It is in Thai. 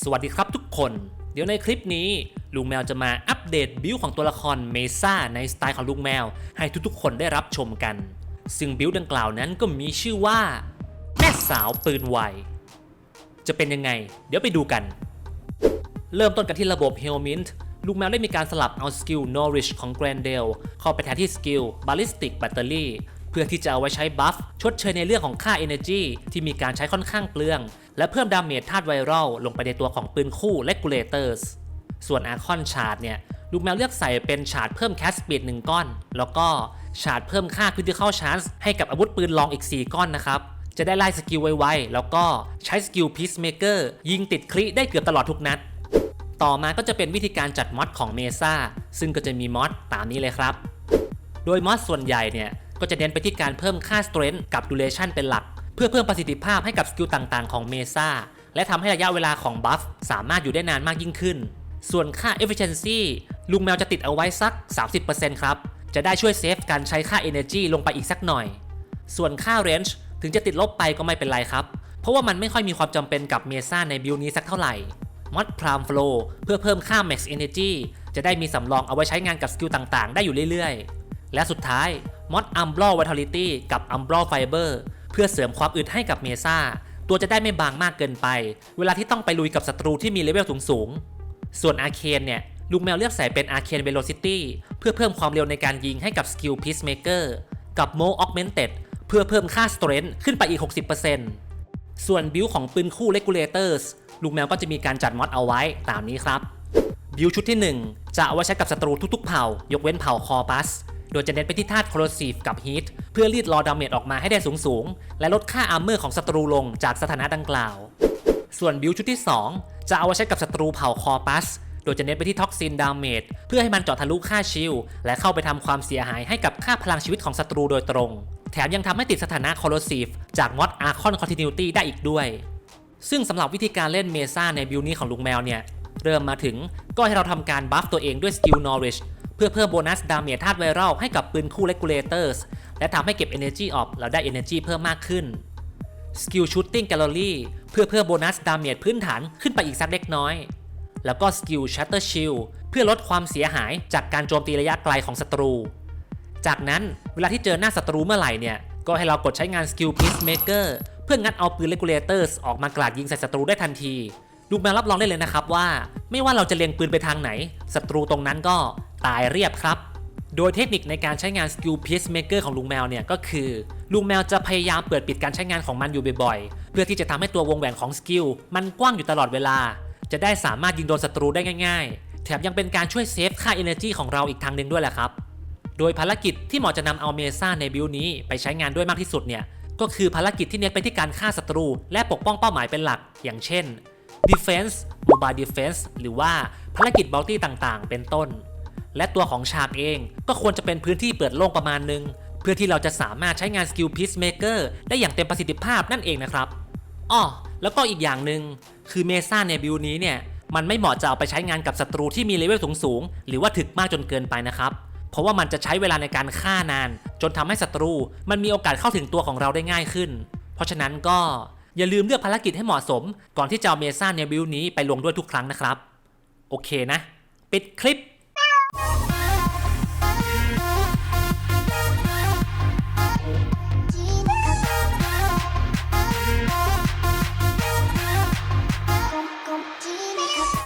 สวัสดีครับทุกคน เดี๋ยวในคลิปนี้ ลุงแมวจะมาอัปเดตบิลของตัวละครเมซ่าในสไตล์ของลุงแมว ให้ทุกๆ คนได้รับชมกัน ซึ่งบิลดังกล่าวนั้นก็มีชื่อว่า แม่สาวปืนไวจะเป็นยังไง เดี๋ยวไปดูกัน เริ่มต้นกันที่ระบบ h e l m i n t ลูกแมวได้มีการสลับเอาสกิล Nourish ของ Grandel เข้าไปแทนที่สกิล Ballistic Battery เพื่อที่จะเอาไว้ใช้บัฟชดเชยในเรื่องของค่า Energy ที่มีการใช้ค่อนข้างเปลือง และเพิ่มดาเมจธาตุไวรัลลงไปในตัวของปืนคู่ Regulators ส่วน Archon Shard เนี่ยลูกแมวเลือกใส่เป็นชาร์ดเพิ่ม Cast Speed 1ก้อน แล้วก็ชาร์ดเพิ่มค่า Critical Chance ให้กับอาวุธปืนลองอีก 4 ก้อนนะครับจะได้ไล่สกิลไวๆ แล้วก็ใช้สกิล Peacemaker ยิงติดคลิได้เกือบตลอดทุกนัด ต่อมาก็จะเป็นวิธีการจัดมอดของเมซ่าซึ่งก็จะมีมอดตามนี้เลยครับ โดยมอดส่วนใหญ่เนี่ย ก็จะเน้นไปที่การเพิ่มค่า Strength กับ Duration เป็นหลัก เพื่อเพิ่มประสิทธิภาพให้กับสกิลต่างๆ ของเมซ่าและทำให้ระยะเวลาของบัฟสามารถอยู่ได้นานมากยิ่งขึ้น ส่วนค่า Efficiency ลุงแมวจะติดเอาไว้สัก 30%ครับ จะได้ช่วยเซฟการใช้ค่า Energy ลงไปอีกสักหน่อย ส่วนค่า Range ถึงจะติดลบไปก็ไม่เป็นไรครับ เพราะว่ามันไม่ค่อยมีความจำเป็นกับเมซ่าในบิลนี้สักเท่าไหร่มอดพรามโฟลเพื่อเพิ่มค่า Max Energy จะได้มีสำรองเอาไว้ใช้งานกับสกิลต่างๆ ได้อยู่เรื่อยๆ และสุดท้าย มอด Umbral Vitality กับ Umbral Fiber เพื่อเสริมความอึดให้กับเมซ่าตัวจะได้ไม่บางมากเกินไป เวลาที่ต้องไปลุยกับศัตรูที่มีเลเวลสูงๆ ส่วนอาเคนเนี่ย ลุงแมวเลือกใส่เป็น Arcane Velocity เพื่อเพิ่มความเร็วในการยิงให้กับสกิล Peacemaker กับ Mo Augmented เพื่อเพิ่มค่า Strength ขึ้นไปอีก 60%ส่วนบิลของปืนคู่ Regulators ลูกแมวก็จะมีการจัดมอดเอาไว้ตามนี้ครับบิลชุดที่ 1 จะเอาไว้ใช้กับศัตรูทุกๆเผ่ายกเว้นเผ่าคอปัส โดยจะเน้นไปที่ธาตุ Corrosive กับ Heat เพื่อรีดรอดาเมจออกมาให้ได้สูงๆ และลดค่าอาร์เมอร์ของศัตรูลงจากสถานะดังกล่าว ส่วนบิลชุดที่ 2 จะเอาไว้ใช้กับศัตรูเผ่าคอปัส โดยจะเน้นไปที่ท็อกซินดาเมจเพื่อให้มันเจาะทะลุค่าชิลและเข้าไปทำความเสียหายให้กับค่าพลังชีวิตของศัตรูโดยตรง แถมยังทำให้ติดสถานะ Corrosive จากมอด Archon Continuity ได้อีกด้วย ซึ่งสำหรับวิธีการเล่นเมซ่าในบิลนี้ของลุงแมวเนี่ยเริ่มมาถึงก็ให้เราทำการบัฟตัวเองด้วยสกิล Nourish เพื่อเพิ่มโบนัสดาเมจธาตุไวรัลให้กับปืนคู่ Regulators และทำให้เก็บ Energy ออกแล้วได้ Energy เพิ่มมากขึ้นสกิล Shooting Gallery เพื่อเพิ่มโบนัสดาเมจพื้นฐานขึ้นไปอีกสักเล็กน้อย แล้วก็สกิล Shatter Shield เพื่อลดความเสียหายจากการโจมตีระยะไกลของศัตรู จากนั้นเวลาที่เจอหน้าศัตรูเมื่อไหร่เนี่ย ก็ให้เรากดใช้งานสกิล Peacemaker เพื่องัดเอาปืน Regulators ออกมากราดยิงใส่ศัตรูได้ทันทีลูแมวรับรองได้เลยนะครับว่า ไม่ว่าเราจะเล็งปืนไปทางไหนศัตรูตรงนั้นก็ ตายเรียบครับ โดยเทคนิคในการใช้งานสกิล Peacemaker ของลุงแมวเนี่ยก็คือ ลุงแมวจะพยายามเปิดปิดการใช้งานของมันอยู่บ่อยๆ เพื่อที่จะทำให้ตัววงแหวนของสกิลมันกว้างอยู่ตลอดเวลา จะได้สามารถยิงโดนศัตรูได้ง่ายๆ แถมยังเป็นการช่วยเซฟค่า Energy ของเราอีกทางหนึ่งด้วยแหละครับ โดยภารกิจที่หมาะจะนำเอาเมซ่าในบิลนี้ไปใช้งานด้วยมากที่สุดเนี่ยก็คือภารกิจที่เน้นไปที่การฆ่าศัตรู และปกป้องเป้าหมายเป็นหลัก อย่างเช่น Defense Mobile Defense หรือว่าภารกิจ Bounty ต่างๆ เป็นต้น และตัวของฉากเองก็ควรจะเป็นพื้นที่เปิดโล่งประมาณนึง เพื่อที่เราจะสามารถใช้งานสกิล Peacemaker ได้อย่างเต็มประสิทธิภาพนั่นเองนะครับอ้อแล้วก็อีกอย่างหนึ่งคือเมซ่าในบิลนี้เนี่ยมันไม่เหมาะจะเอาไปใช้งานกับศัตรูที่มีเลเวลสูงๆหรือว่าถึกมากจนเกินไปนะครับเพราะว่ามันจะใช้เวลาในการฆ่านาน จนทำให้ศัตรู มันมีโอกาสเข้าถึงตัวของเราได้ง่ายขึ้น เพราะฉะนั้นก็อย่าลืมเลือกภารกิจให้เหมาะสม ก่อนที่จะเอาเมซ่าในบิลนี้ไปลงด้วยทุกครั้งนะครับ โอเคนะ ปิดคลิป Bye.